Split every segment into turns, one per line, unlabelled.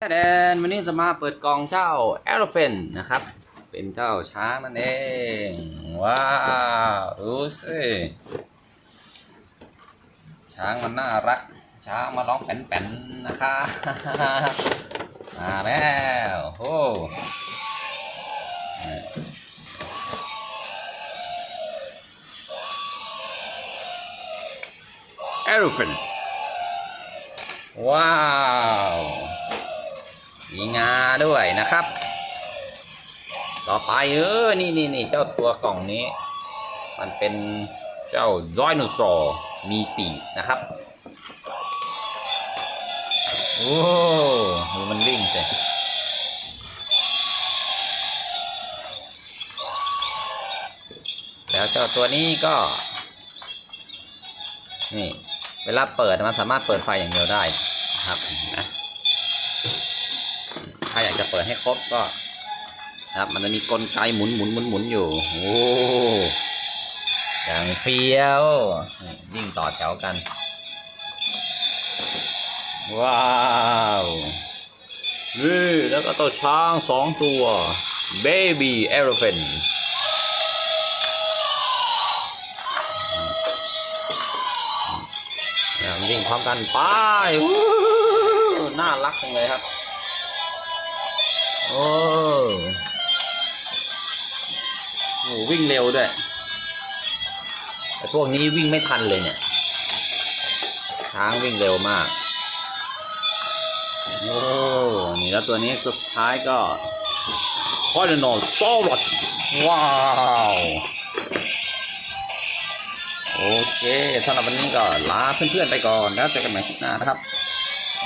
แดนวันนี้จะมาเปิดกล่องเจ้า e l e p h a n t นะครับ เป็นเจ้าช้างนั่นเอง ว้าวดูสิช้างมันน่ารัก ช้างมาร้องแป่นๆนะคะมาแล้วโอ้เอล p h a n t ว้าว มีงาด้วยนะครับ ต่อไปเออ นี่นี่นี่เจ้าตัวกล่องนี้ มันเป็นเจ้าดอยโนเสาร์มีปีกนะครับ โอ้ดูมันวิ่งสิแล้วเจ้าตัวนี้ก็ นี่ เวลาเปิดมันสามารถเปิดไฟอย่างเดียวได้ครับนะ ปิดให้ครบก็ครับมันจะมีกลไกหมุนหมุนหมุนหมุนอยู่โอ้อย่างเฟี้ยววิ่งต่อแถวกัน ว้าวนี่แล้วก็ตัวช้างสองตัว baby elephant เนี่นวิ่งพร้อมกันไปน่ารักจังเลยครับ โอ้โหวิ่งเร็วด้วยแต่พวกนี้วิ่งไม่ทันเลยเนี่ย ช้างวิ่งเร็วมาก โอ้นี่แล้วตัวนี้ตัวสุดท้ายก็คอยนอนซอวัตว้าว โอเคสำหรับวันนี้ก็ลาเพื่อนๆไปก่อนแล้วเจอกันใหม่คลิปหน้านะครับ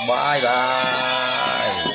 บายบาย